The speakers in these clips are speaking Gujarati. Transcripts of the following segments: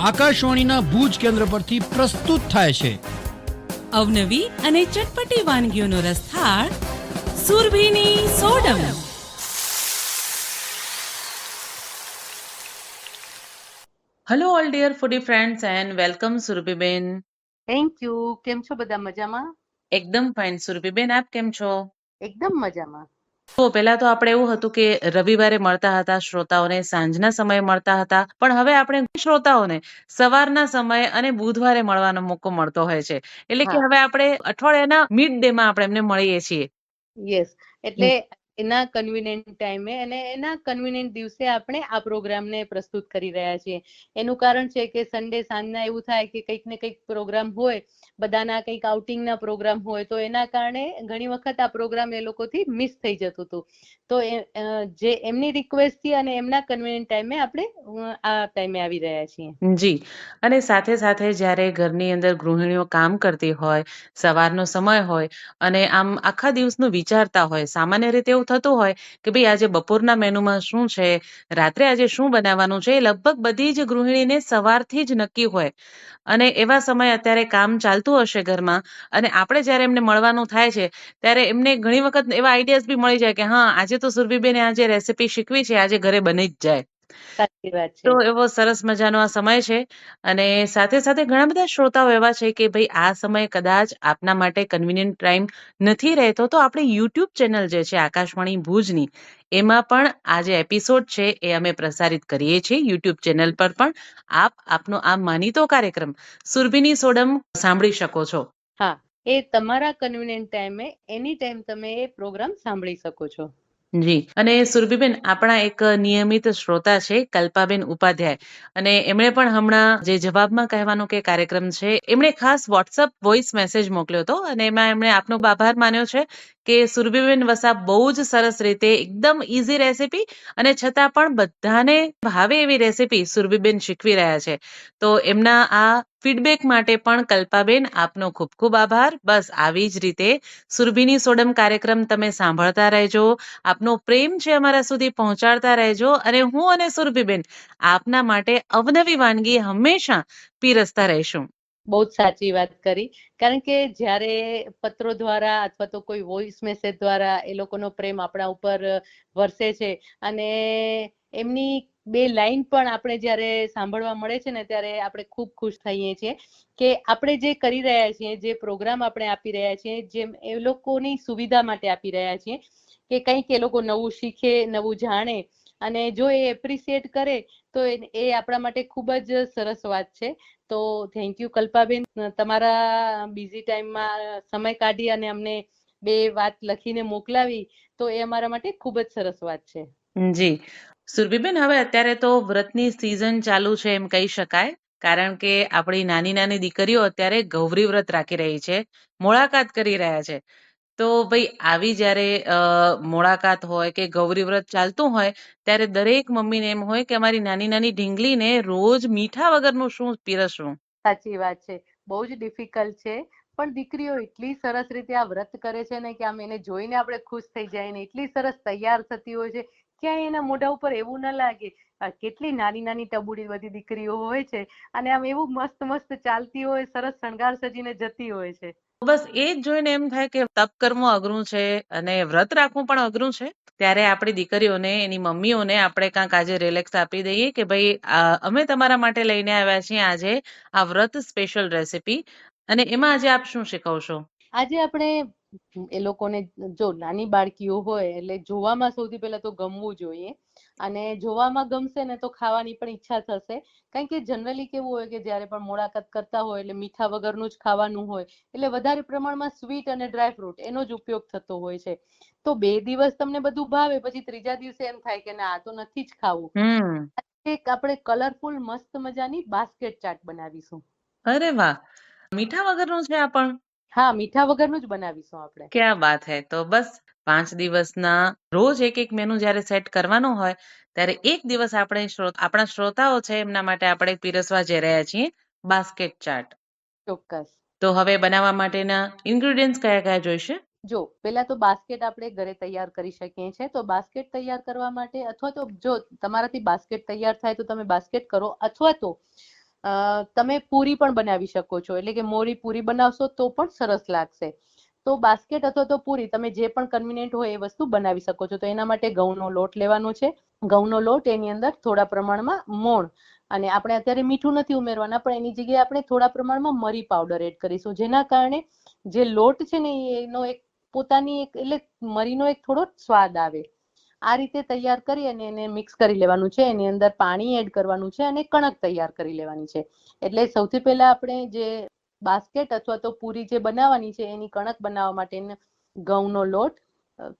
આકાશવાણીના ભુજ કેન્દ્ર પરથી પ્રસ્તુત થાય છે. અવનવી અને ચટપટી વાનગીઓનો રસથાળ સુરભીની સોડમ. Hello all dear foodie friends and welcome સુરભીબેન thank you કેમ છો બધા? મજામાં? એકદમ ફાઇન સુરભીબેન આપ કેમ છો? એકદમ મજામાં. તો પહેલા તો આપણે એવું હતું કે રવિવારે મળતા હતા શ્રોતાઓને સાંજના સમયે મળતા હતા. પણ હવે આપણે શ્રોતાઓને સવારના સમયે અને બુધવારે મળવાનો મોકો મળતો હોય છે. એટલે કે હવે આપણે અઠવાડિયાના મિડ ડે માં આપણે એમને મળીએ છીએ. યસ એટલે એના કન્વિનિયન્ટ ટાઈમે અને એના કન્વિનિયન્ટ દિવસે આપણે આ પ્રોગ્રામને પ્રસ્તુત કરી રહ્યા છીએ. એનું કારણ છે કે સન્ડે સાંજના એવું થાય કે કંઈક ને કંઈક પ્રોગ્રામ હોય, બધાના કંઈક આઉટિંગના પ્રોગ્રામ હોય, તો એના કારણે ઘણી વખત આ પ્રોગ્રામ એ લોકોથી મિસ થઈ જતું હતું. તો જે એમની રિક્વેસ્ટથી અને એમના કન્વિનિયન્ટ ટાઈમે આપણે આ ટાઈમે આવી રહ્યા છીએ. જી. અને સાથે સાથે જ્યારે ઘરની અંદર ગૃહિણીઓ કામ કરતી હોય, સવારનો સમય હોય અને આમ આખા દિવસનું વિચારતા હોય, સામાન્ય રીતે એવું થતું હોય કે ભાઈ આજે બપોરના મેનુમાં શું છે, રાત્રે આજે શું બનાવવાનું છે, એ લગભગ બધી જ ગૃહિણીને સવારથી જ નક્કી હોય. અને એવા સમય અત્યારે કામ ચાલતું હશે ઘરમાં અને આપણે જ્યારે એમને મળવાનું થાય છે, ત્યારે એમને ઘણી વખત એવા આઈડિયાઝ બી મળી જાય કે, હા, આજે તો સુરભીબેને આજે રેસીપી શીખવી છે, આજે ઘરે બની જ જાય. સાચી વાત છે. તો એવો સરસ મજાનો આ સમય છે. અને સાથે સાથે ઘણા બધા શ્રોતાઓ એવા છે કે ભાઈ આ સમય કદાચ આપના માટે કન્વીનિયન્ટ ટાઈમ નથી રહેતો તો આપણે યુટ્યુબ ચેનલ જે છે આકાશવાણી ભુજની એમાં પણ આ જે એપિસોડ છે એ અમે પ્રસારિત કરીએ છીએ. યુટ્યુબ ચેનલ પર પણ આપ આપનો આ માનીતો કાર્યક્રમ. સુરભીની સોડમ સાંભળી શકો છો. હા એ તમારા કન્વીનિયન્ટ ટાઈમે એની ટાઈમ તમે એ પ્રોગ્રામ સાંભળી શકો છો. જી. અને સુરભીબેન, આપણા એક નિયમિત શ્રોતા છે કલ્પાબેન ઉપાધ્યાય. અને એમણે પણ હમણાં જે જવાબમાં કહેવાનો કે કાર્યક્રમ છે, એમણે ખાસ વોટ્સઅપ વોઇસ મેસેજ મોકલ્યો હતો. અને એમાં એમણે આપનો આભાર માન્યો છે કે સુરભીબેન વસા બહુ જ સરસ રીતે એકદમ ઇઝી રેસીપી અને છતાં પણ બધાને ભાવે એવી રેસીપી સુરભીબેન શીખવી રહ્યા છે. તો એમના આ ફીડબેક માટે પણ કલ્પાબેન, આપનો ખૂબ ખૂબ આભાર. બસ આવી જ રીતે સુરભીની સોડમ કાર્યક્રમ તમે સાંભળતા રહેજો. આપનો પ્રેમ છે અમારા સુધી પહોંચાડતા રહેજો અને હું અને સુરભીબેન આપના માટે અવનવી વાનગી હંમેશા પીરસતા રહીશું. બહુ જ સાચી વાત કરી. કારણ કે જ્યારે પત્રો દ્વારા અથવા તો કોઈ વોઇસ મેસેજ દ્વારા એ લોકોનો પ્રેમ આપણા ઉપર વરસે છે અને એમની બે લાઈન પણ આપણે જ્યારે સાંભળવા મળે છે ને ત્યારે આપણે ખૂબ ખુશ થઈએ છીએ કે આપણે જે કરી રહ્યા છીએ, જે પ્રોગ્રામ આપણે આપી રહ્યા છીએ, જેમ એ લોકોની સુવિધા માટે આપી રહ્યા છીએ કે કંઈક એ લોકો નવું શીખે, નવું જાણે અને જો એ એપ્રિસિએટ કરે તો એ આપણા માટે ખૂબ જ સરસ વાત છે. તો થેન્ક યુ કલ્પાબેન. તમારા બિઝી ટાઈમમાં સમય કાઢી અને અમને બે વાત લખીને મોકલાવી તો એ અમારા માટે ખૂબ જ સરસ વાત છે. જી. સુરભીબેન, હવે અત્યારે તો વ્રતની સિઝન ચાલુ છે એમ કહી શકાય, કારણ કે આપણી નાની નાની દીકરીઓ અત્યારે ગૌરી વ્રત રાખી રહી છે, મોળાકાત કરી રહ્યા છે. તો ભાઈ આવી જ્યારે મોળાકાત હોય કે ગૌરી વ્રત ચાલતું હોય, ત્યારે દરેક મમ્મીને એમ હોય કે અમારી નાની નાની ઢીંગલીને રોજ મીઠા વગરનું શું પીરસવું? સાચી વાત છે, બહુ જ ડિફિકલ્ટ છે, પણ દીકરીઓ એટલી સરસ રીતે આ વ્રત કરે છે ને કે આમ એને જોઈને આપણે ખુશ થઈ જાય ને એટલી સરસ તૈયાર થતી હોય છે ક્યાંય એના મોઢા ઉપર એવું ના લાગે કેટલી નાની નાની ટબુડી બધી દીકરીઓ હોય છે, અને આમ એવું મસ્ત મસ્ત ચાલતી હોય, સરસ શણગાર સજીને જતી હોય છે. બસ એ જ જોઈને એમ થાય કે તપ કરવું અઘરું છે અને વ્રત રાખવું પણ અઘરું છે. ત્યારે આપણી દીકરીઓને, એની મમ્મીઓને આપણે કાંઈક આજે રિલેક્સ આપી દઈએ કે ભાઈ અમે તમારા માટે લઈને આવ્યા છીએ આજે આ વ્રત સ્પેશિયલ રેસીપી અને એમાં આજે આપ શું શીખવશો? આજે આપણે એ લોકોને જો નાની બાળકીઓ હોય એટલે જોવામાં સૌથી પહેલા તો ગમવું જોઈએ અને જોવામાં ગમશે ને તો ખાવાની પણ ઈચ્છા થશે. કારણ કે જનરલી કેવું હોય કે જ્યારે પણ મોળાકાત કરતા હોય એટલે મીઠા વગરનું જ ખાવાનું હોય એટલે વધારે પ્રમાણમાં સ્વીટ અને ડ્રાય ફ્રૂટ એનો જ ઉપયોગ થતો હોય છે. તો બે દિવસ તમને બધું ભાવે પછી ત્રીજા દિવસે એમ થાય કે ના આ તો નથી જ ખાવું. એક આપણે કલરફુલ મસ્ત મજાની બાસ્કેટ ચાટ બનાવીશું. અરે વાહ! મીઠા વગરનું છે આ પણ? હા મીઠા વગરનું જ બનાવીશું આપણે. ક્યાં વાત હે? તો બસ પાંચ દિવસના રોજ એક એક મેનુ જ્યારે સેટ કરવાનો હોય ત્યારે એક દિવસ આપણે આપણા શ્રોતાઓ છે એમના માટે આપણે પીરસવા જઈ રહ્યા છીએ બાસ્કેટ ચાટ ચોક્કસ. તો હવે બનાવવા માટેના ઇન્ગ્રેડિયન્ટ્સ કયા કયા જોઈશે? જો પેલા તો બાસ્કેટ આપણે ઘરે તૈયાર કરી શકીએ છીએ. તો બાસ્કેટ તૈયાર કરવા માટે અથવા તો જો તમારાથી બાસ્કેટ તૈયાર થાય તો તમે બાસ્કેટ કરો અથવા તો તમે પૂરી પણ બનાવી શકો છો. એટલે કે મોરી પૂરી બનાવશો તો પણ સરસ લાગશે. તો બાસ્કેટ અથવા તો પૂરી તમે જે પણ કન્વિનિયન્ટ હોય એ વસ્તુ બનાવી શકો છો. તો એના માટે ઘઉંનો લોટ લેવાનો છે. ઘઉંનો લોટ એની અંદર થોડા પ્રમાણમાં મોણ અને આપણે અત્યારે મીઠું નથી ઉમેરવાના, પણ એની જગ્યાએ આપણે થોડા પ્રમાણમાં મરી પાવડર એડ કરીશું. જેના કારણે જે લોટ છે ને, એનો એક પોતાની એક, એટલે મરીનો એક થોડો સ્વાદ આવે. આ રીતે તૈયાર કરી અને એને મિક્સ કરી લેવાનું છે. એની અંદર પાણી એડ કરવાનું છે અને કણક તૈયાર કરી લેવાની છે. એટલે સૌથી પહેલા આપણે જે બાસ્કેટ અથવા તો પૂરી જે બનાવવાની છે, એની કણક બનાવવા માટે ઘઉંનો લોટ,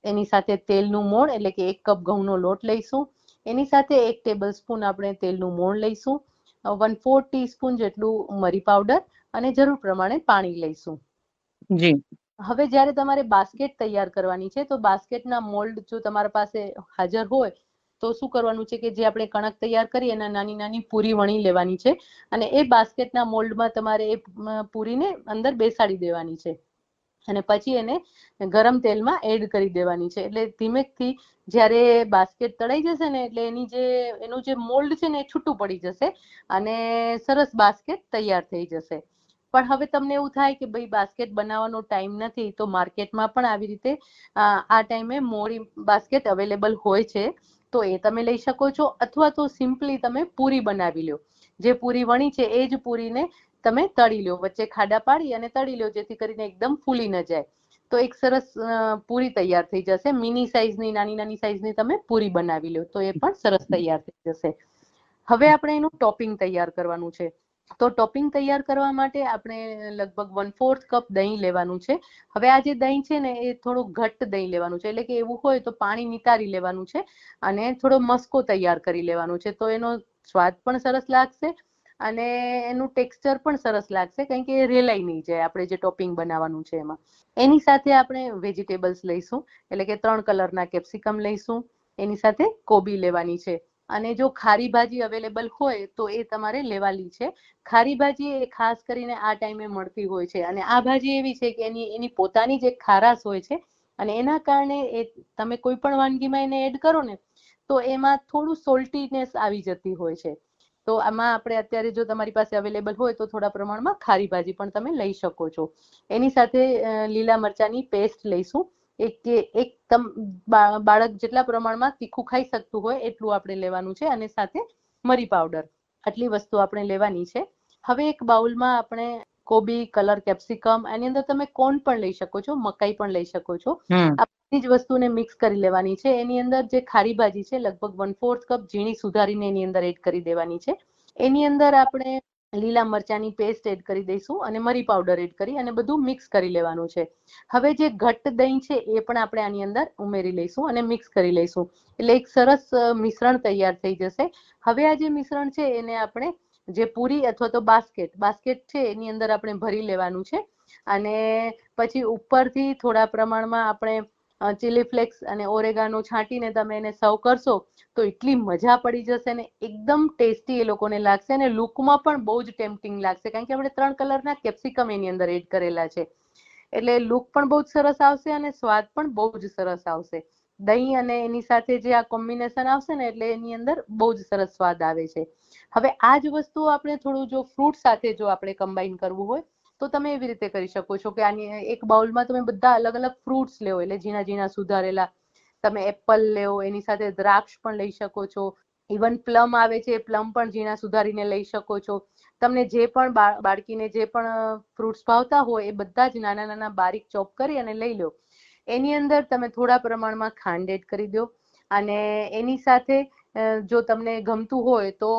એની સાથે તેલનું મોણ, એટલે કે એક કપ ઘઉંનો લોટ લઈશું. એની સાથે એક ટેબલ સ્પૂન આપણે તેલનું મોણ લઈશું. વન ફોર ટીસ્પૂન જેટલું મરી પાવડર અને જરૂર પ્રમાણે પાણી લઈશું. જી. હવે જ્યારે તમારે બાસ્કેટ તૈયાર કરવાની છે, તો બાસ્કેટના મોલ્ડ જો તમારા પાસે હાજર હોય, તો શું કરવાનું છે કે જે આપણે કણક તૈયાર કરી એના નાની નાની પૂરી વણી લેવાની છે અને એ બાસ્કેટના મોલ્ડમાં તમારે એ પૂરીને અંદર બેસાડી દેવાની છે અને પછી એને ગરમ તેલમાં એડ કરી દેવાની છે. એટલે ધીમેકથી જ્યારે બાસ્કેટ તળાઈ જશે ને એટલે એની જે, એનું જે મોલ્ડ છે ને એ છૂટું પડી જશે અને સરસ બાસ્કેટ તૈયાર થઈ જશે. પણ હવે તમને એવું થાય કે ભાઈ બાસ્કેટ બનાવવાનો ટાઈમ નથી, તો માર્કેટમાં પણ આવી રીતે આ ટાઈમે મોરી બાસ્કેટ અવેલેબલ હોય છે. તો એ તમે લઈ શકો છો અથવા તો સિમ્પલી તમે પૂરી બનાવી લો જે પૂરી વણી છે એ જ પૂરીને તમે તળી લો વચ્ચે ખાડા પાડી અને તળી લો જેથી કરીને એકદમ ફૂલી ન જાય. તો એક સરસ પૂરી તૈયાર થઈ જશે. મિની સાઈઝની, નાની નાની સાઈઝની તમે પૂરી બનાવી લો તો એ પણ સરસ તૈયાર થઈ જશે. હવે આપણે એનું ટોપિંગ તૈયાર કરવાનું છે. તો ટોપિંગ તૈયાર કરવા માટે આપણે લગભગ વન ફોર્થ કપ દહીં લેવાનું છે. હવે આ જે દહીં છે ને, એ થોડું ઘટ્ટ દહીં લેવાનું છે. એટલે કે એવું હોય તો પાણી નિતારી લેવાનું છે અને થોડો મસ્કો તૈયાર કરી લેવાનો છે. તો એનો સ્વાદ પણ સરસ લાગશે અને એનું ટેક્સચર પણ સરસ લાગશે, કારણ કે એ રેલાઈ નહીં જાય આપણે જે ટોપિંગ બનાવવાનું છે એમાં. એની સાથે આપણે વેજીટેબલ્સ લઈશું, એટલે કે ત્રણ કલરના કેપ્સિકમ લઈશું. એની સાથે કોબી લેવાની છે. અને જો ખારી ભાજી અવેલેબલ હોય તો એ તમારે લેવાની છે. ખારી ભાજી એ ખાસ કરીને આ ટાઈમે મળતી હોય છે. અને આ ભાજી એવી છે કે એની એની પોતાની જે ખારાશ હોય છે. અને એના કારણે એ તમે કોઈ પણ વાનગીમાં એને એડ કરો ને, તો એમાં થોડું સોલ્ટીનેસ આવી જતી હોય છે. તો આમાં આપણે અત્યારે જો તમારી પાસે અવેલેબલ હોય તો થોડા પ્રમાણમાં ખારી ભાજી પણ તમે લઈ શકો છો. એની સાથે લીલા મરચાંની પેસ્ટ લઈશું. એક એક બાળક જેટલા પ્રમાણમાં તીખું ખાઈ શકતું હોય એટલું આપણે લેવાનું છે અને સાથે મરી પાવડર આટલી વસ્તુ આપણે લેવાની છે. હવે એક બાઉલમાં આપણે કોબી કલર કેપ્સિકમ એની અંદર તમે કોર્ન પણ લઈ શકો છો મકાઈ પણ લઈ શકો છો. બધી જ વસ્તુને મિક્સ કરી લેવાની છે. એની અંદર જે ખારી ભાજી છે લગભગ વન ફોર્થ કપ ઝીણી સુધારીને એની અંદર એડ કરી દેવાની છે. એની અંદર આપણે લીલા મરચાંની પેસ્ટ એડ કરી દઈશું અને મરી પાવડર એડ કરી અને બધું મિક્સ કરી લેવાનું છે. હવે જે ઘટ્ટ દહીં છે એ પણ આપણે આની અંદર ઉમેરી લઈશું અને મિક્સ કરી લઈશું. એટલે એક સરસ મિશ્રણ તૈયાર થઈ જશે. હવે આ જે મિશ્રણ છે એને આપણે જે પૂરી અથવા તો બાસ્કેટ બાસ્કેટ છે એની અંદર આપણે ભરી લેવાનું છે. અને પછી ઉપરથી થોડા પ્રમાણમાં આપણે ચીલી ફ્લેક્સ અને ઓરેગાનો છાંટીને તમે એને સર્વ કરશો, તો એટલી મજા પડી જશે ને, એકદમ ટેસ્ટી એ લોકોને લાગશે અને લુકમાં પણ બહુ જ ટેમ્પટિંગ લાગશે, કારણ કે આપણે ત્રણ કલરના કેપ્સિકમ એની અંદર એડ કરેલા છે. એટલે લુક પણ બહુ જ સરસ આવશે અને સ્વાદ પણ બહુ જ સરસ આવશે. દહીં અને એની સાથે જે આ કોમ્બિનેશન આવશે ને, એટલે એની અંદર બહુ જ સરસ સ્વાદ આવે છે. હવે આ જ વસ્તુ આપણે થોડું જો ફ્રૂટ સાથે જો આપણે કમ્બાઈન કરવું હોય તો તમે એવી રીતે કરી શકો છો કે આની એક બાઉલમાં તમે બધા અલગ અલગ ફ્રૂટ્સ લેવો એટલે ઝીણા ઝીણા સુધારેલા. તમે એપલ લેવો એની સાથે દ્રાક્ષ પણ લઈ શકો છો. ઇવન પ્લમ આવે છે પ્લમ પણ ઝીણા સુધારીને લઈ શકો છો. તમને જે પણ બાળકીને જે પણ ફ્રૂટ્સ ભાવતા હોય, એ બધા જ નાના નાના બારીક ચોપ કરી અને લઈ લો. એની અંદર તમે થોડા પ્રમાણમાં ખાંડ કરી દો. અને એની સાથે જો તમને ગમતું હોય તો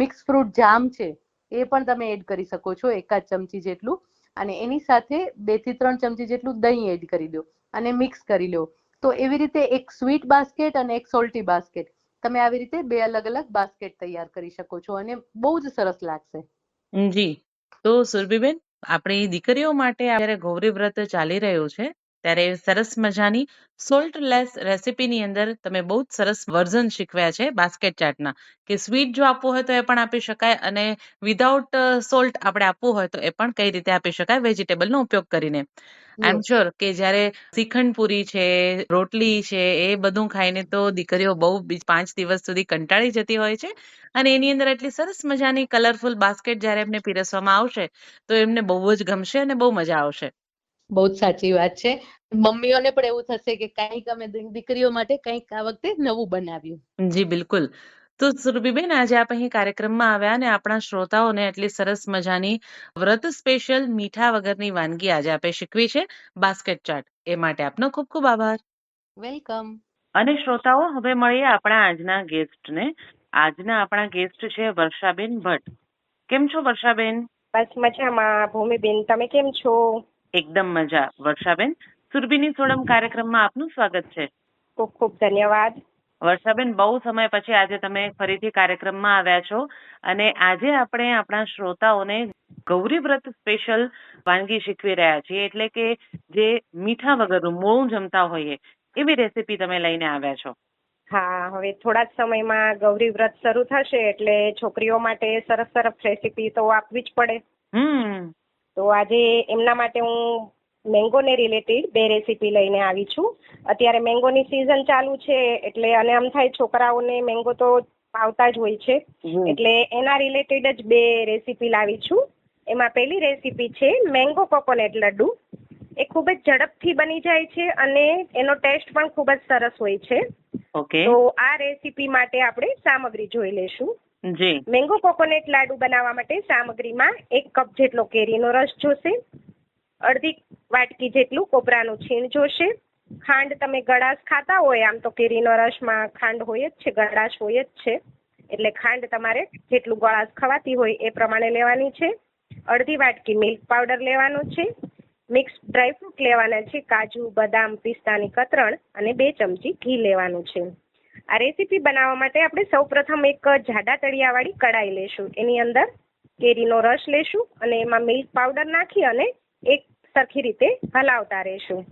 મિક્સ ફ્રૂટ જામ છે એ પણ તમે એડ કરી શકો છો એકાદ ચમચી જેટલું. અને એની સાથે બેથી ત્રણ ચમચી જેટલું દહીં એડ કરી દો અને મિક્સ કરી લો. તો એવી રીતે એક સ્વીટ બાસ્કેટ અને એક સોલ્ટી બાસ્કેટ તમે આવી રીતે બે અલગ અલગ બાસ્કેટ તૈયાર કરી શકો છો અને બહુ જ સરસ લાગશે. જી. તો સુરભીબેન, આપણી દીકરીઓ માટે અત્યારે ગૌરી વ્રત ચાલી રહ્યું છે. ત્યારે સરસ મજાની સોલ્ટ લેસ રેસીપીની અંદર તમે બહુ જ સરસ વર્ઝન શીખવ્યા છે બાસ્કેટ ચાટના. કે સ્વીટ જો આપવું હોય તો એ પણ આપી શકાય અને વિધાઉટ સોલ્ટ આપણે આપવું હોય તો એ પણ કઈ રીતે આપી શકાય વેજીટેબલનો ઉપયોગ કરીને. આઈ એમ શ્યોર કે જ્યારે શ્રીખંડ પૂરી છે રોટલી છે એ બધું ખાઈને તો દીકરીઓ બહુ પાંચ દિવસ સુધી કંટાળી જતી હોય છે અને એની અંદર એટલી સરસ મજાની કલરફુલ બાસ્કેટ જ્યારે એમને પીરસવામાં આવશે તો એમને બહુ જ ગમશે અને બહુ મજા આવશે. બહુ જ સાચી વાત છે. મમ્મીઓને પણ એવું થશે કે કંઈક અમે દીકરીઓ માટે કંઈક આ વખતે નવું બનાવ્યું. જી બિલકુલ. તો સુરભીબેન આજે આપ અહીં કાર્યક્રમમાં આવ્યા અને આપણા શ્રોતાઓને એટલી સરસ મજાની વ્રત સ્પેશિયલ મીઠા વગરની વાનગી આજે આપે શીખવી છે. બાસ્કેટ ચાટ. એ માટે આપનો ખૂબ ખૂબ આભાર. વેલકમ. અને શ્રોતાઓ હવે મળીએ આપણા આજના ગેસ્ટને. આજના આપણા ગેસ્ટ છે વર્ષાબેન ભટ્ટ. કેમ છો વર્ષાબેન? બસ મજામાં ભૂમિબેન. તમે કેમ છો? એકદમ મજા. વર્ષાબેન સુરભીની સોડમ કાર્યક્રમમાં આપનું સ્વાગત છે. ખૂબ ખૂબ ધન્યવાદ. વર્ષાબેન બહુ સમય પછી આજે તમે ફરીથી કાર્યક્રમમાં આવ્યા છો અને આજે આપણે આપણા શ્રોતાઓને ગૌરી વ્રત સ્પેશિયલ વાનગી શીખવી રહ્યા છીએ. એટલે કે જે મીઠા વગરનું મોળું જમતા હોઈએ એવી રેસીપી તમે લઈને આવ્યા છો. હા હવે થોડા જ સમયમાં ગૌરી વ્રત શરૂ થશે એટલે છોકરીઓ માટે સરસ સરસ રેસીપી તો આપવી જ પડે. હમ. તો આજે એમના માટે હું મેંગોને રિલેટેડ બે રેસીપી લઈને આવી છું. અત્યારે મેંગોની સિઝન ચાલુ છે એટલે અને આમ થાય છોકરાઓને મેંગો તો ભાવતા જ હોય છે. એટલે એના રિલેટેડ જ બે રેસીપી લાવી છું. એમાં પહેલી રેસીપી છે મેંગો કોકોનેટ લડ્ડુ. એ ખૂબ જ ઝડપથી બની જાય છે અને એનો ટેસ્ટ પણ ખૂબ જ સરસ હોય છે. ઓકે તો આ રેસીપી માટે આપણે સામગ્રી જોઈ લેશું મેંગો કોકોનટ લાડુ બનાવવા માટે સામગ્રીમાં એક કપ જેટલો કેરીનો રસ જોશે. અડધી વાટકી જેટલું કોપરાનું છીણ જોશે. ખાંડ તમે ગળાશ ખાતા હોય, આમ તો કેરીનો રસમાં ખાંડ હોય જ છે, ગળાશ હોય જ છે. એટલે ખાંડ તમારે જેટલું ગળાશ ખવાતી હોય એ પ્રમાણે લેવાની છે. અડધી વાટકી મિલ્ક પાવડર લેવાનો છે. મિક્સ ડ્રાયફ્રૂટ લેવાના છે, કાજુ, બદામ, પિસ્તાની કતરણ અને બે ચમચી ઘી લેવાનું છે. આ રેસીપી બનાવવા માટે આપણે સૌપ્રથમ એક જાડા તળિયાવાળી કડાઈ લેશું. એની અંદર કેરીનો રસ લેશું અને એમાં મિલ્ક પાવડર નાખી અને એક સરખી રીતે હલાવતા રહેશું.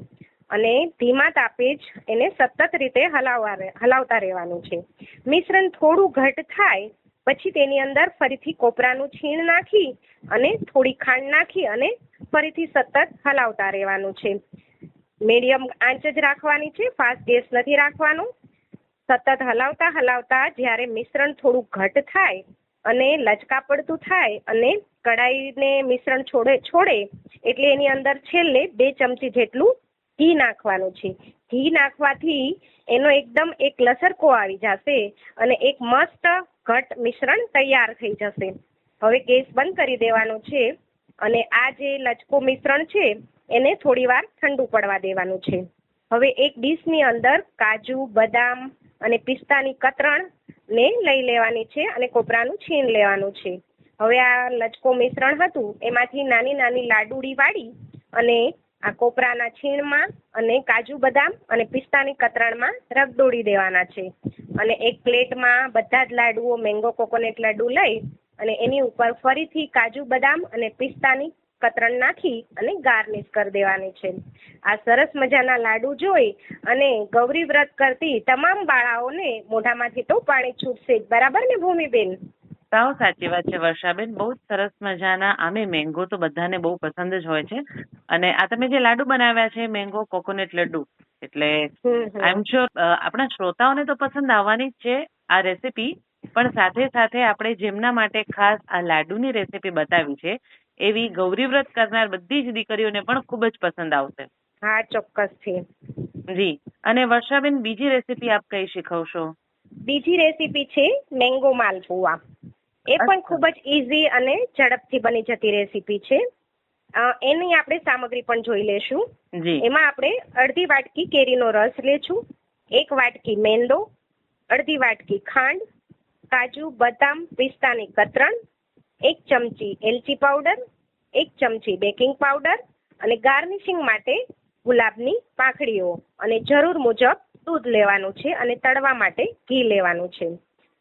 અને ધીમા તાપે જ એને સતત રીતે હલાવવા હલાવતા રહેવાનું છે. મિશ્રણ થોડું ઘટ થાય પછી તેની અંદર ફરીથી કોપરાનું છીણ નાખી અને થોડી ખાંડ નાખી અને ફરીથી સતત હલાવતા રહેવાનું છે. મીડિયમ આંચ જ રાખવાની છે, ફાસ્ટ ગેસ નથી રાખવાનો. સતત હલાવતા હલાવતા જ્યારે મિશ્રણ થોડું ઘટ થાય અને લચકા પડતું થાય અને કડાઈને મિશ્રણ છોડે છોડે, એટલે એની અંદર છેલ્લે બે ચમચી જેટલું ઘી નાખવાનું છે. ઘી નાખવાથી એનો એકદમ એક લસરકો આવી જશે અને એક મસ્ત ઘટ મિશ્રણ તૈયાર થઈ જશે. હવે ગેસ બંધ કરી દેવાનો છે અને આ જે લચકો મિશ્રણ છે એને થોડી વાર ઠંડુ પડવા દેવાનું છે. હવે એક ડીશની અંદર કાજુ, બદામ અને પિસ્તાની કતરણ ને લઈ લેવાની છે અને કોપરાનું છીણ લેવાનું છે. હવે આ લચકો મિશ્રણ હતું, એમાંથી નાની નાની લાડુડી વાળી અને આ કોપરાના છીણમાં અને કાજુ બદામ અને પિસ્તાની કતરણમાં રગદોડી દેવાના છે. અને એક પ્લેટમાં બધા જ લાડુઓ મેંગો કોકોનટ લાડુ લઈ અને એની ઉપર ફરીથી કાજુ બદામ અને પિસ્તાની કતરણ નાખી અને ગાર્નિશ કરી દેવાની છે. આ સરસ મજાના લાડુ જોઈ અને ગૌરી વ્રત કરતી તમામ બાળાઓને મોઢામાંથી તો પાણી છૂટશે બરાબર ને ભૂમિબેન? સાવ સાચી વાત છે વર્ષાબેન. બહુ જ સરસ મજાના. આમે મેંગો તો બધાને બહુ પસંદ જ હોય છે. અને આ તમે જે લાડુ બનાવ્યા છે મેંગો કોકોનટ લડ્ડુ એટલે. આઈ એમ શ્યોર આપણા શ્રોતાઓને તો પસંદ આવવાની જ છે આ રેસીપી. પણ સાથે સાથે આપણે જેમના માટે ખાસ આ લાડુની રેસીપી બતાવી છે એવી ગૌરી વ્રત કરનાર બધી જ દીકરીઓને પણ ખૂબ જ પસંદ આવશે. હા ચોક્કસથી. જી અને વર્ષાબેન બીજી રેસીપી આપ કઈ શીખવશો? બીજી રેસીપી છે મેંગો માલપુઆ એ પણ. ખૂબ જ ઈઝી અને ઝડપથી બની જતી રેસીપી છે. એની આપણે સામગ્રી પણ જોઈ લેશું એમાં આપણે અડધી વાટકી કેરીનો રસ લેશું એક વાટકી મેંદો અડધી વાટકી ખાંડ કાજુ બદામ પિસ્તાની કતરણ એક ચમચી એલચી પાવડર એક ચમચી બેકિંગ પાવડર અને ગાર્નિશિંગ માટે ગુલાબની પાંખડીઓ. અને જરૂર મુજબ દૂધ લેવાનું છે અને તળવા માટે ઘી લેવાનું છે.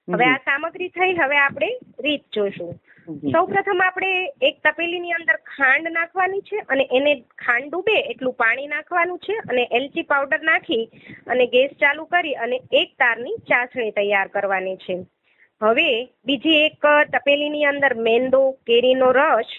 હવે આ સામગ્રી થઈ હવે આપણે રીત જોશું. જી. સૌ પ્રથમ આપણે એક તપેલીની અંદર ખાંડ નાખવાની છે અને એને ખાંડ ડૂબે એટલું પાણી નાખવાનું છે અને એલચી પાવડર નાખી અને ગેસ ચાલુ કરી અને એક તારની ચાસણી તૈયાર કરવાની છે. હવે બીજી એક તપેલીની અંદર મેંદો કેરીનો રસ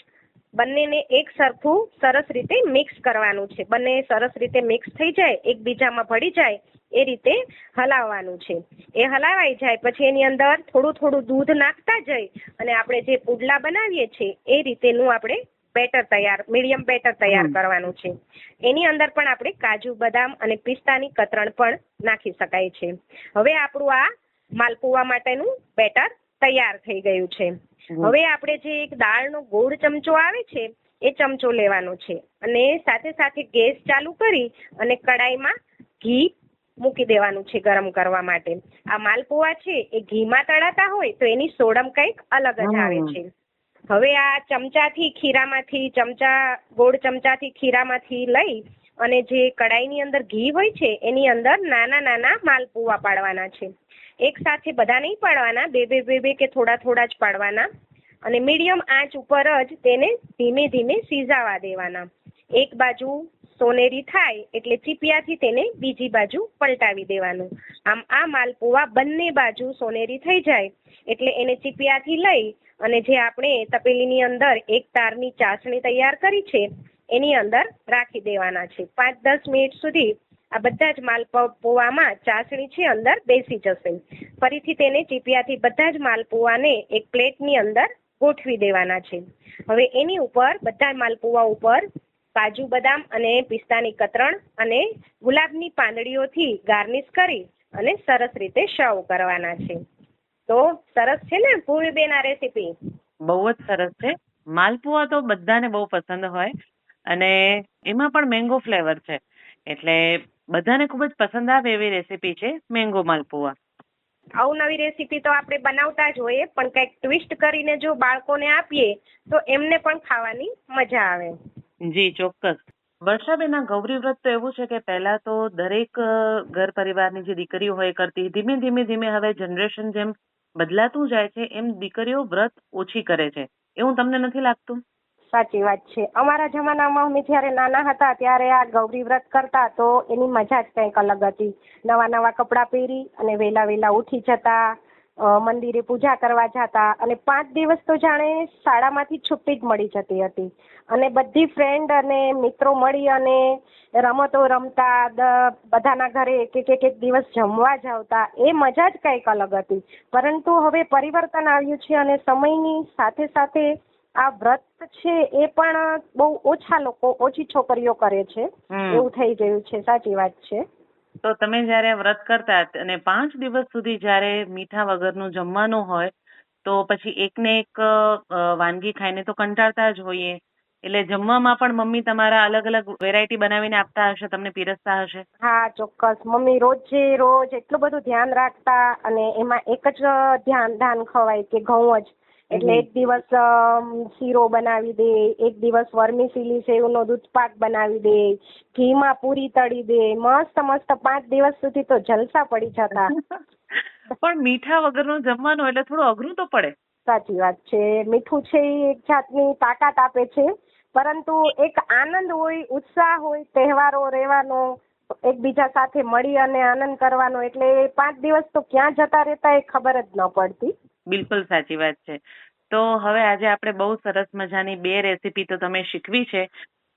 બંનેને એક સરખું સરસ રીતે મિક્સ કરવાનું છે. બંને સરસ રીતે મિક્સ થઈ જાય એકબીજામાં ભળી જાય એ રીતે હલાવવાનું છે. એ હલાવાઈ જાય પછી એની અંદર થોડું થોડું દૂધ નાખતા જઈ અને આપણે જે પુડલા બનાવીએ છીએ એ રીતેનું આપણે બેટર તૈયાર મીડિયમ બેટર તૈયાર કરવાનું છે. એની અંદર પણ આપણે કાજુ બદામ અને પિસ્તાની કતરણ પણ નાખી શકાય છે. હવે આપણું આ માલપુવા માટેનું બેટર તૈયાર થઈ ગયું છે. હવે આપણે જે એક દાળનો ગોળ ચમચો આવે છે એ ચમચો લેવાનો છે. અને સાથે સાથે ગેસ ચાલુ કરી અને કડાઈમાં ઘી મૂકી દેવાનું છે ગરમ કરવા માટે. આ માલપુવા છે એ ઘીમાં તળાતા હોય તો એની સોડમ કંઈક અલગ જ આવે છે. હવે આ ચમચાથી ખીરામાંથી ચમચા ગોળ ચમચાથી ખીરામાંથી લઈ અને જે કડાઈની અંદર ઘી હોય છે એની અંદર નાના નાના માલપુવા પાડવાના છે. એક સાથે બધા નહીં પાડવાના, બે બે બે બે કે થોડા થોડા જ પાડવાના અને મીડિયમ આંચ ઉપર જ તેને ધીમે ધીમે સીઝાવા દેવાના. એક બાજુ સોનેરી થાય એટલે ચીપિયાથી તેને બીજી બાજુ પલટાવી દેવાનું. આમ આ માલપુવા બંને બાજુ સોનેરી થઈ જાય એટલે એને ચીપિયાથી લઈ અને જે આપણે તપેલીની અંદર એક તારની ચાસણી તૈયાર કરી છે, એની અંદર રાખી દેવાના છે. પાંચ, દસ મિનિટ સુધી આ બધા જ માલપુવામાં ચાસણી છે અંદર બેસી જશે. ફરીથી તેને ચીપિયાથી બધા જ માલપુવાને એક પ્લેટની અંદર ગોઠવી દેવાના છે. હવે એની ઉપર, બધા માલપુવા ઉપર કાજુ બદામ અને પિસ્તાની કતરણ અને ગુલાબની પાંદડીઓથી ગાર્નિશ કરી અને સરસ રીતે સર્વ કરવાના છે. તો સરસ છે ને પૂર્વીબેન આ રેસીપી? બહુ જ સરસ છે. માલપુઆ તો બધાને બહુ પસંદ હોય અને એમાં પણ મેંગો ફ્લેવર છે. એટલે બધાને ખૂબ જ પસંદ આવે એવી રેસીપી છે મેંગો માલપુઆ અવનવી રેસીપી તો આપણે બનાવતા જ હોઈએ પણ કંઈક ટ્વિસ્ટ કરીને જો બાળકોને આપીએ તો એમને પણ ખાવાની મજા આવે. જી ચોક્કસ. વર્ષાબેન આ ગૌરી વ્રત તો એવું છે કે પહેલા તો દરેક ઘર પરિવારની જે દીકરીઓ હોય કરતી ધીમે ધીમે ધીમે હવે જનરેશન જેમ બદલાતું જાય છે એમ દીકરીઓ વ્રત ઓછી કરે છે. એવું તમને નથી લાગતું? સાચી વાત છે. અમારા જમાનામાં અમે જ્યારે નાના હતા ત્યારે આ ગૌરી વ્રત કરતા તો એની મજા જ કંઈક અલગ હતી. નવા નવા કપડાં પહેરી અને વહેલા વહેલા ઉઠી જતા મંદિરે પૂજા કરવા જતા અને પાંચ દિવસ તો જાણે શાળામાંથી છુટ્ટી જ મળી જતી હતી. અને બધી ફ્રેન્ડ અને મિત્રો મળી અને રમતો રમતા બધાના ઘરે એક એક એક એક દિવસ જમવા જાવતા એ મજા જ કંઈક અલગ હતી. પરંતુ હવે પરિવર્તન આવ્યું છે અને સમયની સાથે સાથે આ વ્રત છે એ પણ બહુ ઓછા લોકો ઓછી છોકરીઓ કરે છે. એવું થઈ ગયું છે સાચી વાત છે. તો તમે જયારે વ્રત કરતા અને પાંચ દિવસ સુધી જયારે મીઠા વગરનું જમવાનું હોય તો પછી એક ને એક વાનગી ખાઈને તો કંટાળતા જ હોઈએ. એટલે જમવામાં પણ મમ્મી તમારા અલગ અલગ વેરાયટી બનાવીને આપતા હશે તમને પીરસતા હશે? હા ચોક્કસ. મમ્મી રોજે રોજ એટલું બધું ધ્યાન રાખતા અને એમાં એક જ ધ્યાન ધાન ખવાય કે ઘઉં જ. એટલે એક દિવસ શીરો બનાવી દે એક દિવસ વર્મીસીલી સેવનો દૂધપાક બનાવી દે ઘીમાં પૂરી તળી દે મસ્ત મસ્ત પાંચ દિવસ સુધી તો જલસા પડી જતા. પણ મીઠા વગરનું જમવાનું એટલે થોડું અઘરું તો પડે. સાચી વાત છે. મીઠું છે એ એક જાતની તાકાત આપે છે. પરંતુ એક આનંદ હોય ઉત્સાહ હોય તહેવારો રહેવાનો એકબીજા સાથે મળી અને આનંદ કરવાનો એટલે પાંચ દિવસ તો ક્યાં જતા રહેતા એ ખબર જ ન પડતી. બિલકુલ સાચી વાત છે. તો હવે આજે આપણે બહુ સરસ મજાની બે રેસીપી તો તમે શીખવી છે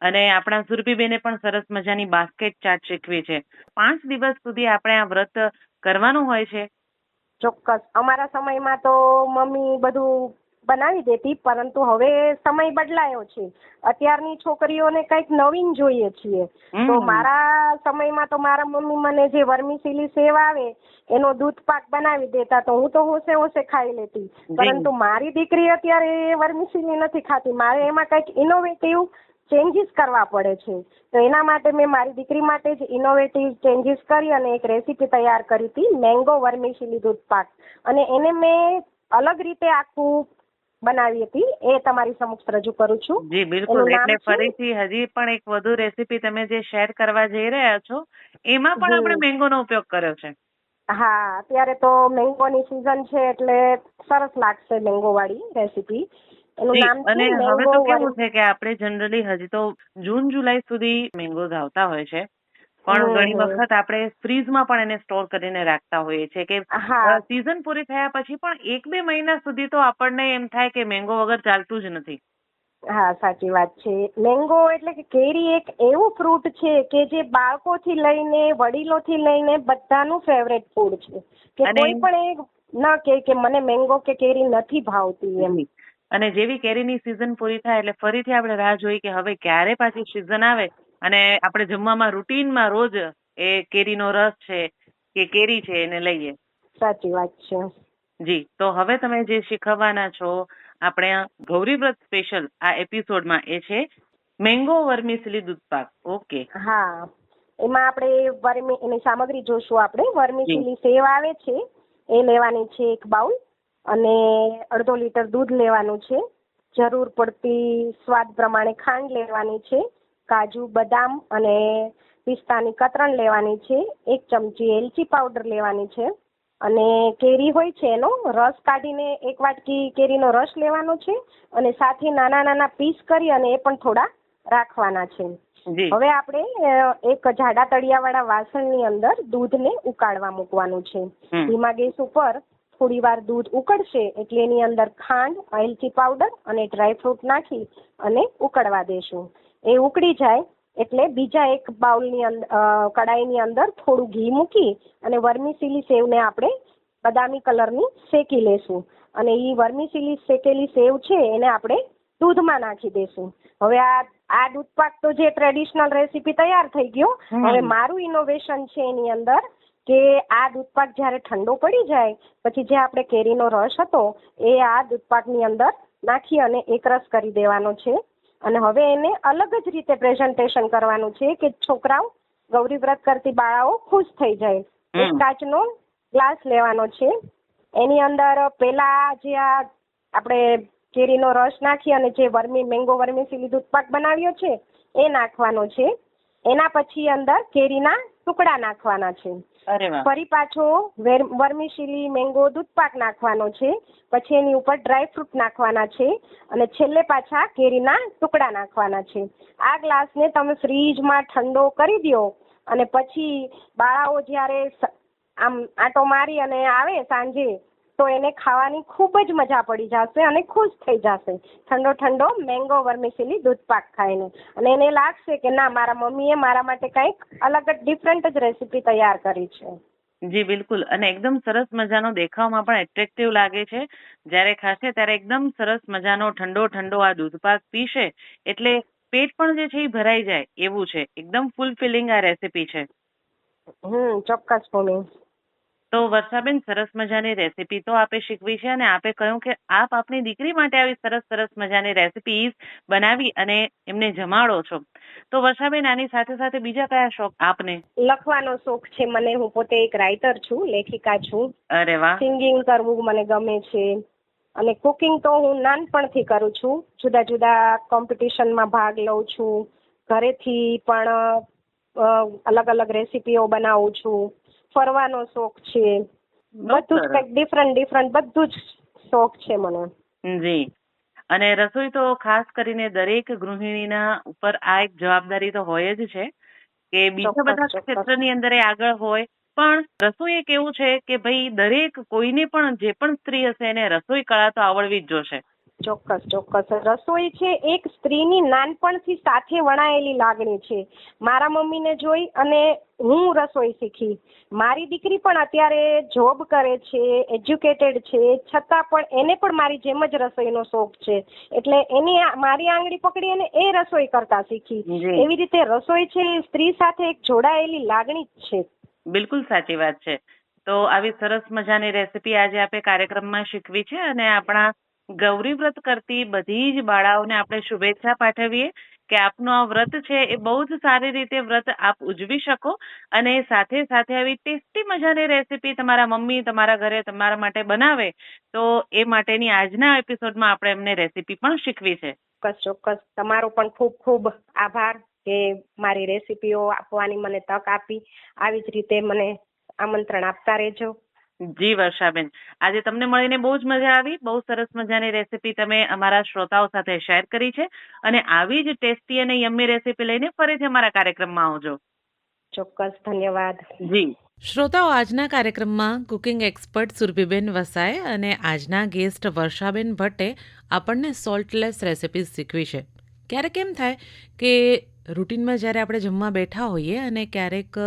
અને આપણા સુરભીબેને પણ સરસ મજાની બાસ્કેટ ચાટ શીખવી છે. પાંચ દિવસ સુધી આપણે આ વ્રત કરવાનું હોય છે? ચોક્કસ. અમારા સમયમાં તો મમ્મી બધું બનાવી દેતી પરંતુ હવે સમય બદલાયો છે. અત્યારની છોકરીઓને કંઈક નવીન જોઈએ છીએ. તો મારા સમયમાં તો મારા મમ્મી મને જે વર્મીસીલી સેવ આવે એનો દૂધ પાક બનાવી દેતા તો હું તો હોશે હોશે ખાઈ લેતી. પરંતુ મારી દીકરી અત્યારે એ વર્મીસીલી નથી ખાતી. મારે એમાં કંઈક ઇનોવેટિવ ચેન્જીસ કરવા પડે છે. તો એના માટે મેં મારી દીકરી માટે જ ઇનોવેટિવ ચેન્જીસ કરી અને એક રેસીપી તૈયાર કરી હતી મેંગો વર્મીસીલી દૂધ પાક. અને એને મેં અલગ રીતે આખું બનાવી હતી એ તમારી સમક્ષ રજૂ કરું છું. જી બિલકુલ. એટલે ફરીથી હજી પણ એક વધુ રેસીપી તમે જે શેર કરવા જઈ રહ્યા છો એમાં પણ. આપણે મેંગોનો ઉપયોગ કર્યો છે. હા અત્યારે તો મેંગોની સિઝન છે એટલે સરસ લાગશે મેંગો વાળી રેસીપી અને હવે તો કેવું છે કે આપણે જનરલી હજી તો જૂન જુલાઈ સુધી મેંગોઝ આવતા હોય છે. પણ ઘણી વખત આપણે ફ્રીઝમાં પણ એને સ્ટોર કરીને રાખતા હોઈએ છીએ કે સીઝન પૂરી થયા પછી પણ એક બે મહિના સુધી તો આપણને એમ થાય કે મેંગો વગર ચાલતું જ નથી. હા સાચી વાત છે. મેંગો એટલે કે કેરી એક એવું ફ્રૂટ છે કે જે બાળકોથી લઈને વડીલોથી લઈને બધાનું ફેવરેટ ફૂડ છે. કે કોઈ પણ એક ના કે કે મને મેંગો કે કેરી નથી ભાવતી એમ. અને જેવી કેરીની સિઝન પૂરી થાય એટલે ફરીથી આપણે રાહ જોઈ કે હવે ક્યારે પાછી સિઝન આવે અને આપણે જમવામાં રૂટીનમાં રોજ એ કેરીનો રસ છે કે કેરી છે એને લઈએ. સાચી વાત છે. જી તો હવે તમે જે શીખવવાના છો આપણે ગૌરીવ્રત સ્પેશિયલ આ એપિસોડમાં એ છે મેંગો વર્મિસલી દૂધ પાક. ઓકે. હા. એમાં આપણે વર્મી એની સામગ્રી જોશું આપણે. વર્મીસીલી સેવ આવે છે એ લેવાની છે એક બાઉલ અને અડધો લીટર દૂધ લેવાનું છે. જરૂર પડતી સ્વાદ પ્રમાણે ખાંડ લેવાની છે. કાજુ બદામ અને પિસ્તાની કતરણ લેવાની છે. એક ચમચી એલચી પાવડર લેવાની છે. અને કેરી હોય છે એનો રસ કાઢીને એક વાટકી કેરીનો રસ લેવાનો છે અને સાથે નાના નાના પીસ કરી અને એ પણ થોડા રાખવાના છે. હવે આપણે એક જાડા તળિયાવાળા વાસણની અંદર દૂધને ઉકાળવા મૂકવાનું છે. ધીમા ગેસ ઉપર થોડી વાર દૂધ ઉકળશે એટલે એની અંદર ખાંડ એલચી પાવડર અને ડ્રાયફ્રૂટ નાખી અને ઉકળવા દેશું. એ ઉકળી જાય એટલે બીજા એક બાઉલની અંદર કડાઈની અંદર થોડું ઘી મૂકી અને વર્મીસીલી સેવને આપણે બદામી કલરની શેકી લેશું. અને એ વર્મીસીલી શેકેલી સેવ છે એને આપણે દૂધમાં નાખી દેશું. હવે આ આ દૂધપાક તો જે ટ્રેડિશનલ રેસીપી તૈયાર થઈ ગયો. હવે મારું ઇનોવેશન છે એની અંદર કે આ દૂધપાક જ્યારે ઠંડો પડી જાય પછી જે આપણે કેરીનો રસ હતો એ આ દૂધપાકની અંદર નાખી અને એકરસ કરી દેવાનો છે. અને હવે એને અલગ જ રીતે પ્રેઝન્ટેશન કરવાનું છે કે છોકરાઓ ગૌરી વ્રત કરતી બાળાઓ ખુશ થઈ જાય. એક કાચનો ગ્લાસ લેવાનો છે. એની અંદર પેલા જે આ આપણે કેરીનો રસ નાખી અને જે વર્મી મેંગો વર્મીસીલી દૂધપાક બનાવ્યો છે એ નાખવાનો છે. એના પછી અંદર કેરીના ટુકડા નાખવાના છે. ફરી પાછો વેર- વર્મીશીલી મેંગો દૂધપાક નાખવાનો છે. પછી એની ઉપર ડ્રાયફ્રૂટ નાખવાના છે અને છેલ્લે પાછા કેરીના ટુકડા નાખવાના છે. આ ગ્લાસને તમે ફ્રીજમાં ઠંડો કરી દો અને પછી બાળાઓ જ્યારે આમ આંટો મારી અને આવે સાંજે તો એને ખાવાની ખૂબ જ મજા પડી જશે અને ખુશ થઈ જશે. ઠંડો ઠંડો મેંગો વર્મિસેલી દૂધપાક ખાઈને. અને એને લાગશે કે ના મારા મમ્મીએ મારા માટે કંઈક અલગ જ ડિફરન્ટ જ રેસીપી તૈયાર કરી છે. જી બિલકુલ. અને એકદમ સરસ મજાનો દેખાવમાં પણ એટ્રેક્ટિવ લાગે છે. જ્યારે ખાશે ત્યારે એકદમ સરસ મજાનો ઠંડો ઠંડો આ દૂધપાક પીશે. એટલે પેટ પણ જે છે એ ભરાઈ જાય એવું છે. એકદમ ફૂલફિલિંગ આ રેસીપી છે. હમ ચોક્કસ ભૂમિ તો વર્ષાબેન સરસ મજાની રેસીપી તો આપે શીખવી છે અને આપે કહ્યું કે આપ આપની દીકરી માટે આવી સરસ સરસ મજાની રેસીપી બનાવી અને એમને જમાડો છો. તો વર્ષાબેન આની સાથે સાથે બીજા કયા શોખ આપને? લખવાનો શોખ છે મને. હું પોતે એક રાઇટર છું લેખિકા છું. અરે વાહ! સિંગિંગ કરવું મને ગમે છે. અને કુકિંગ તો હું નાનપણથી કરું છું. જુદા જુદા કોમ્પિટિશનમાં ભાગ લઉં છું. ઘરેથી પણ અલગ અલગ રેસીપીઓ બનાવું છું. ફરવાનો શોખ છે. બધું જ. કંઈક ડિફરન્ટ ડિફરન્ટ બધું જ શોખ છે મને. જી. અને રસોઈ તો ખાસ કરીને દરેક ગૃહિણીના ઉપર આ એક જવાબદારી તો હોય જ છે કે બીજા બધા ક્ષેત્રની અંદર આગળ હોય. પણ રસોઈ એક એવું છે કે ભાઈ દરેક કોઈને પણ જે પણ સ્ત્રી હશે એને રસોઈ કળા તો આવડવી જ જોશે. ચોક્કસ ચોક્કસ. રસોઈ છે એક સ્ત્રીની નાનપણથી સાથે વણાયેલી લાગણી છે. મારા મમ્મીને જોઈ અને હું રસોઈ શીખી. મારી દીકરી પણ અત્યારે જોબ કરે છે એજ્યુકેટેડ છે છતાં પણ એને પણ મારી જેમ જ રસોઈનો શોખ છે. એટલે એની મારી આંગળી પકડી અને એ રસોઈ કરતા શીખી. એવી રીતે રસોઈ છે એ સ્ત્રી સાથે એક જોડાયેલી લાગણી જ છે. બિલકુલ સાચી વાત છે. તો આવી સરસ મજાની રેસીપી આજે આપણે કાર્યક્રમમાં શીખવી છે અને આપણા ગૌરી વ્રત કરતી બધી જ બાળાઓને આપણે શુભેચ્છા પાઠવીએ કે આપનું આ વ્રત છે એ બહુ જ સારી રીતે વ્રત આપ ઉજવી શકો અને સાથે સાથે આવી ટેસ્ટી મજાની રેસીપી તમારા મમ્મી, તમારા ઘરે, તમારા માટે બનાવે તો એ માટેની આજના એપિસોડમાં આપણે એમને રેસીપી પણ શીખવી છે. ચોક્કસ ચોક્કસ. તમારો પણ ખૂબ ખૂબ આભાર કે મારી રેસીપીઓ આપવાની મને તક આપી. આવી જ રીતે મને આમંત્રણ આપતા રહેજો. જી વર્ષાબેન. આજે તમને મળીને બહુ જ મજા આવી. બહુ સરસ મજાની રેસીપી તમે અમારા શ્રોતાઓ સાથે શેર કરી છે. અને આવી જ ટેસ્ટી અને યમ્મી રેસીપી લઈને ફરીથી અમારા કાર્યક્રમમાં આવજો. ચોક્કસ ધન્યવાદ. જી. શ્રોતાઓ આજના કાર્યક્રમમાં કુકિંગ એક્સપર્ટ સુરભીબેન વસાએ અને આજના ગેસ્ટ વર્ષાબેન ભટ્ટે આપણને સોલ્ટલેસ રેસિપીઝ શીખવી છે. ક્યારેક એમ થાય કે રૂટિનમાં જ્યારે આપણે જમવા બેઠા હોઈએ અને ક્યારેક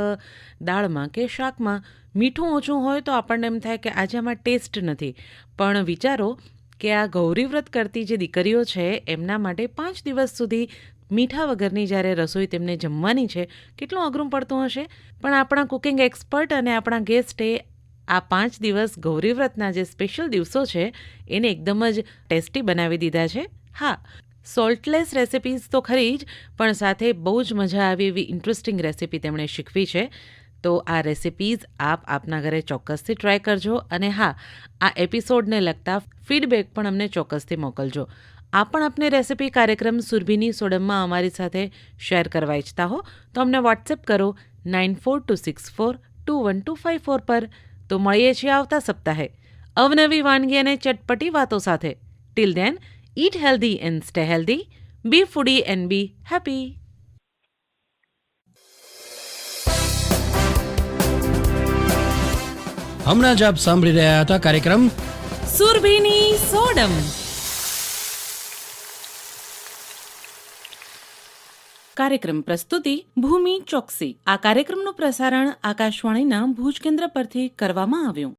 દાળમાં કે શાકમાં મીઠું ઓછું હોય તો આપણને એમ થાય કે આજે આમાં ટેસ્ટ નથી. પણ વિચારો કે આ ગૌરી વ્રત કરતી જે દીકરીઓ છે, એમના માટે પાંચ દિવસ સુધી મીઠા વગરની જ્યારે રસોઈ તેમને જમવાની છે, કેટલું અઘરું પડતું હશે? પણ આપણા કુકિંગ એક્સપર્ટ અને આપણા ગેસ્ટે આ પાંચ દિવસ ગૌરી વ્રતના જે સ્પેશિયલ દિવસો છે, એને એકદમ જ ટેસ્ટી બનાવી દીધા છે. હા સોલ્ટલેસ રેસિપીઝ તો ખરી જ, પણ સાથે બહુ જ મજા આવી એવી ઇન્ટરેસ્ટિંગ રેસિપી તેમણે શીખવી છે. તો આ રેસિપીઝ આપ આપના ઘરે ચોક્કસથી ટ્રાય કરજો અને હા, આ એપિસોડને લગતા ફીડબેક પણ અમને ચોક્કસથી મોકલજો. આ પણ આપને રેસિપી કાર્યક્રમ સુરભીની સોડમમાં અમારી સાથે શેર કરવા ઈચ્છતા હો, તો અમને વોટ્સએપ કરો nine four two six four two one two five four પર. તો મળીએ છીએ આવતા સપ્તાહે. અવનવી વાનગી અને ચટપટી વાતો સાથે. Till then eat healthy and stay healthy be foodie and be happy હમણાં જ આપ સાંભળી રહ્યા હતા કાર્યક્રમ સુરભીની સોડમ કાર્યક્રમ પ્રસ્તુતિ ભૂમિ ચોકસી. આ કાર્યક્રમનું પ્રસારણ આકાશવાણીના ભુજ કેન્દ્ર પરથી કરવામાં આવ્યું.